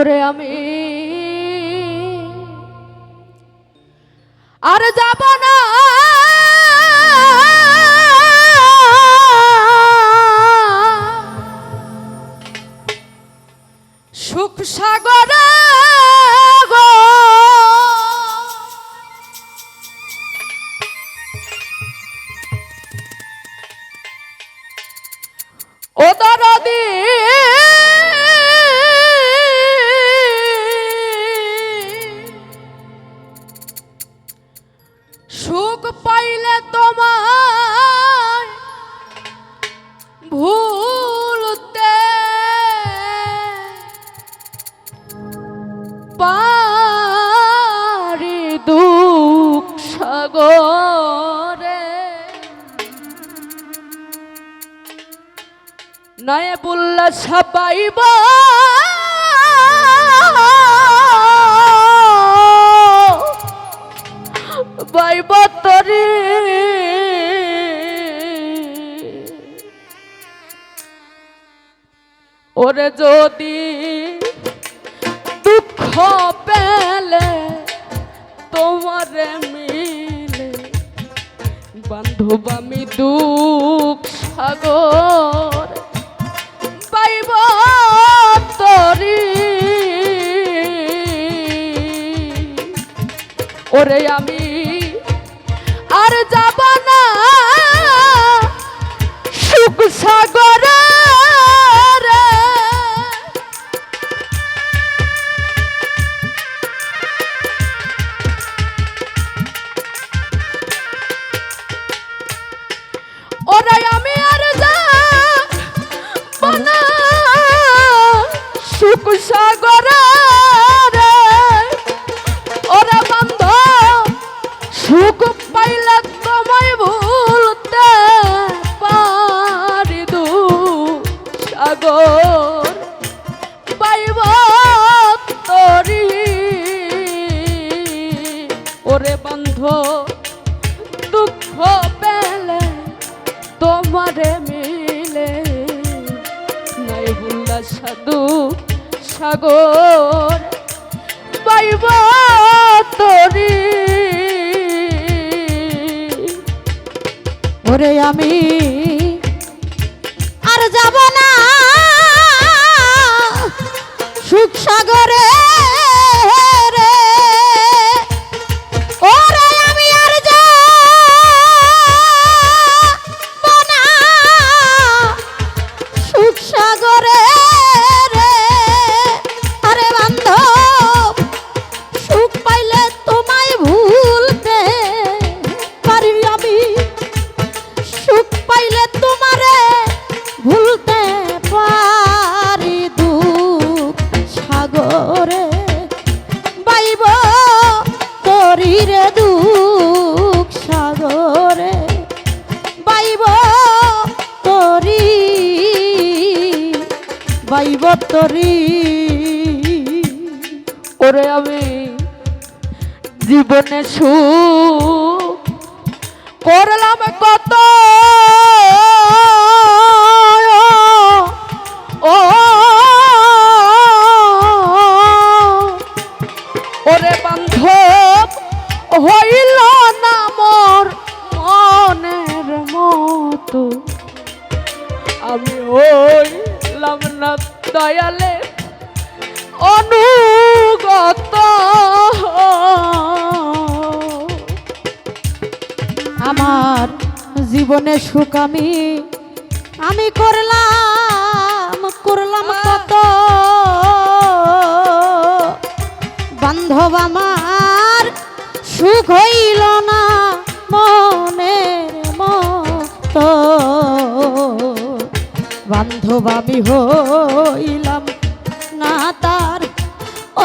ওরে আমি। আর যাব নয় বললা সাপাইব বাইব তরি ওরে যদি দুঃখ পেলে তোমারে মিলে, বান্ধব আমি দুঃখ সাগর। ওরে আমি ওরে বন্ধ, দুঃখ পেলে তোমারে মিলে। নাই বুল্লা সাধু সাগর, পাইব তরি। ওরে আমি আর যাব না। সুখ সাগরে ওরে আমি জীবনে সুখ করলাম আমার জীবনে সুখ আমি আমি করলাম করলাম কত? বান্ধব আমার সুখ হইল না মনের মতো। বান্ধব আমি হইলাম না তার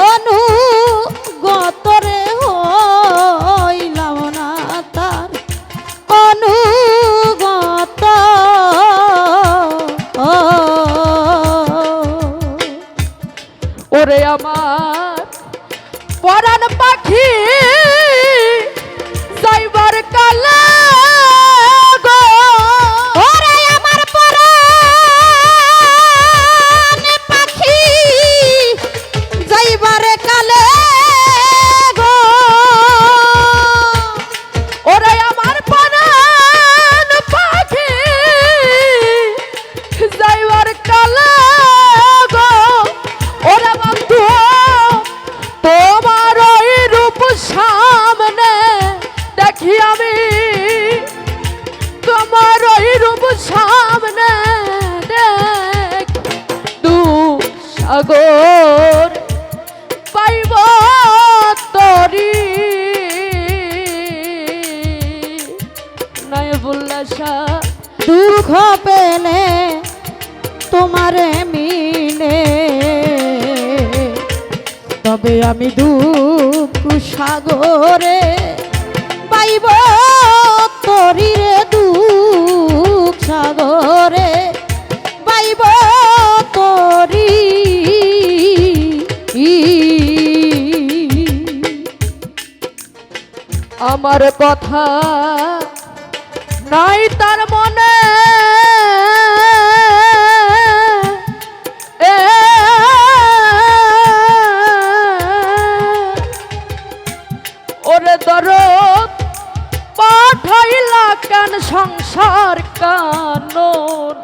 অনুগতরে সাগর পাইব তরি। নয়বুল্লাশা দুঃখ পেলে তোমার মিলে। তবে আমি দুঃখ সাগরে পাইব তরি। আমার কথা। নাই তার মনে। ওরে দরদ, পাঠাইলা কেন সংসার কানন?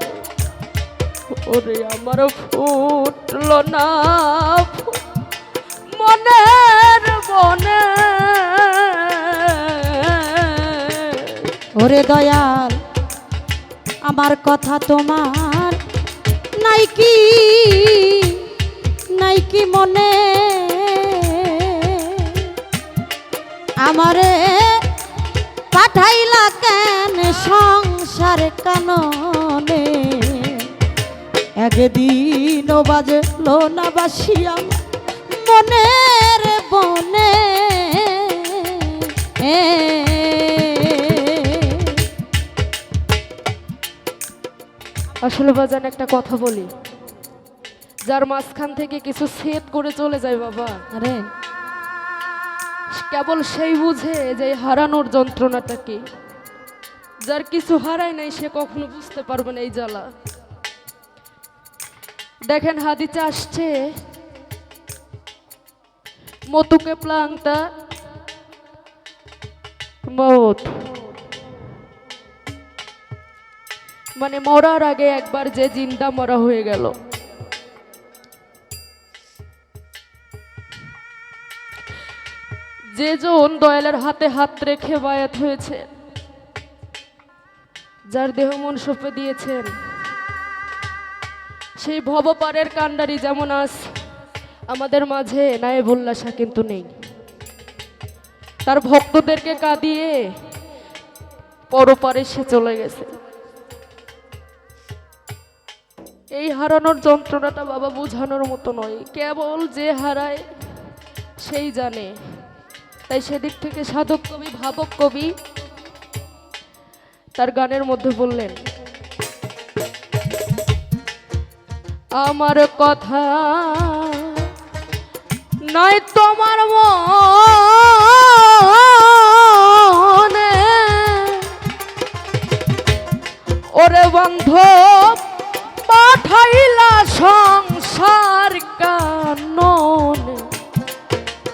ওরে আমার ফুটলো না মনের বনে। ওরে দয়াল, আমার কথা তোমার নাই কি? নাই কি মনে? আমারে পাঠাইলা কেন সংসার কাননে? একদিন বাজলো না বাসিয়া মনের বনে। আসলে বাজান একটা কথা বলি। যার মাঝখান থেকে কিছু সেট করে চলে যায় বাবা। আরে। কেবল সেই বুঝে যে হারানোর যন্ত্রণাটা কি? যার কিছু হারায় নাই সে কখনো বুঝতে পারবে না এই জ্বালা। দেখেন হাদিতে আসছে মতুকে প্লাংটা মত। মানে মরার আগে একবার যে জিন্দা মরা হয়ে গেল। যে জন দয়ালের হাতে হাত রেখে বায়াত হয়েছে, যার দেহ মন সঁপে দিয়েছেন, সেই ভবপারের কাণ্ডারি যেমন আজ আমাদের মাঝে নায়েবুল্লাসা কিন্তু নেই। তার ভক্তদেরকে কাঁদিয়ে পরপারে সে চলে গেছে। এই হারানোর যন্ত্রণাটা বাবা বোঝানোর মতো নয়। কেবল যে হারায় সেই জানে। তাই সেদিক থেকে সাধক কবি, ভাবক কবি তার গানের মধ্যে বললেন, আমার কথা নয় তোমার মনে। ওরে বন্ধ পাঠাইলা সংসার কানন।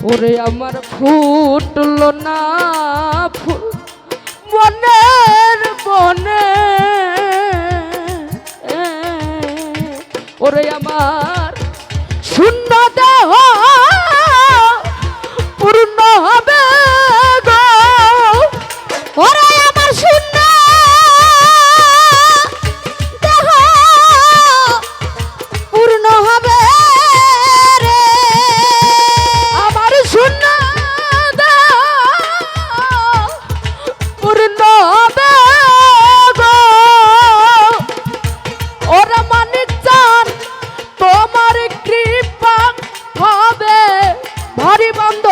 ওরে আমার ফুটল না ফুল মনের বনে। ওরে আমার শূন্য দেহ ভারী বন্ধ।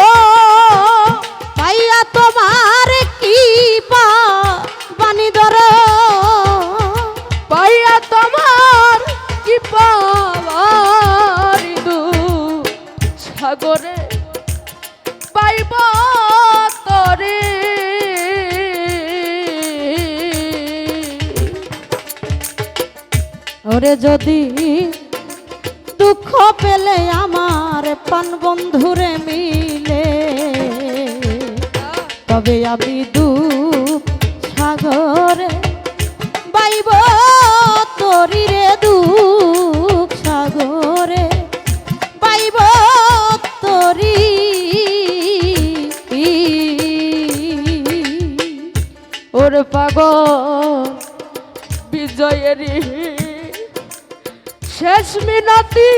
পাইয়া তোমার কি পা বানি ধর। পাইয়া তোমার কি পাওয়ার দু সাগরে পাইব তরে। ওরে যদি আমার পান বন্ধুরে মিলে? তবে আমি দুঃখ সাগরে বাইব, তরি রে দুঃখ সাগরে বাইব, তরি। ওর পাগল বিজয়েরই শেষ মিনতি।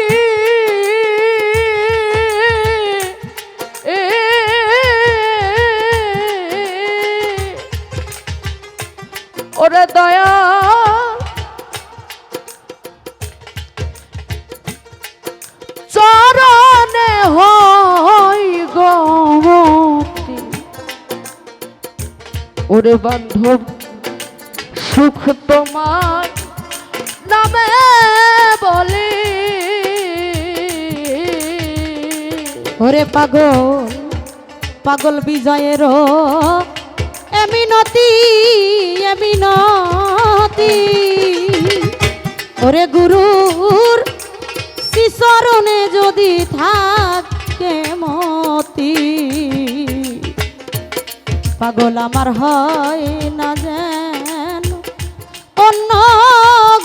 ওরে দয়া। চরণে হয় গমতি। ওরে বান্ধব সুখ তোমার নামে বলে। ওরে পাগল পাগল বিজয়ের এমিনতি এমিনতি ওরে গুরুর শিশরণে যদি থাকে মতি। পাগল আমার হয় না যেন, অন্য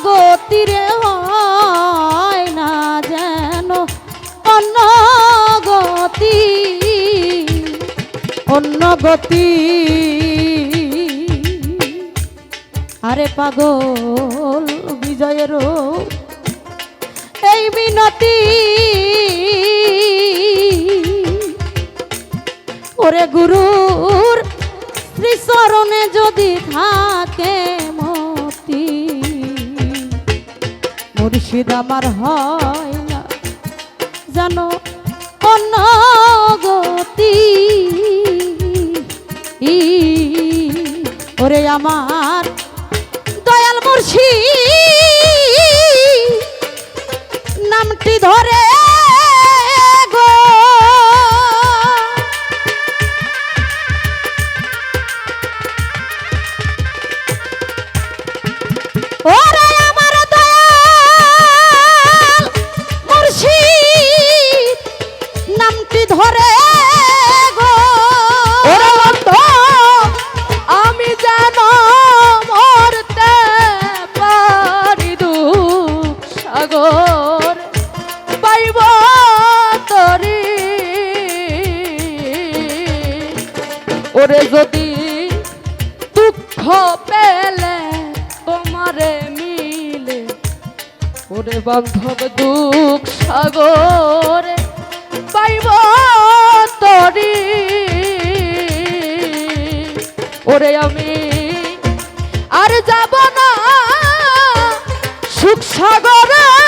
গতিরে হয় না যেন, অন্য গতি অন্য গতি। আরে পাগল বিজয়ের এই মিনতি। ওরে গুরুর শ্রীচরণে যদি থাকে মতি, মুর্শিদ আমার হয় না জানো অন্য গতি। ওরে আমার দয়াল নামটি ধরে সাগর পাইব তরি। ওরে যদি দুঃখ পেলে তোমারে মিলে, ওরে বান্ধব দুঃখ সাগরে পাইব তরি। ওরে আমি সুখ সাগরে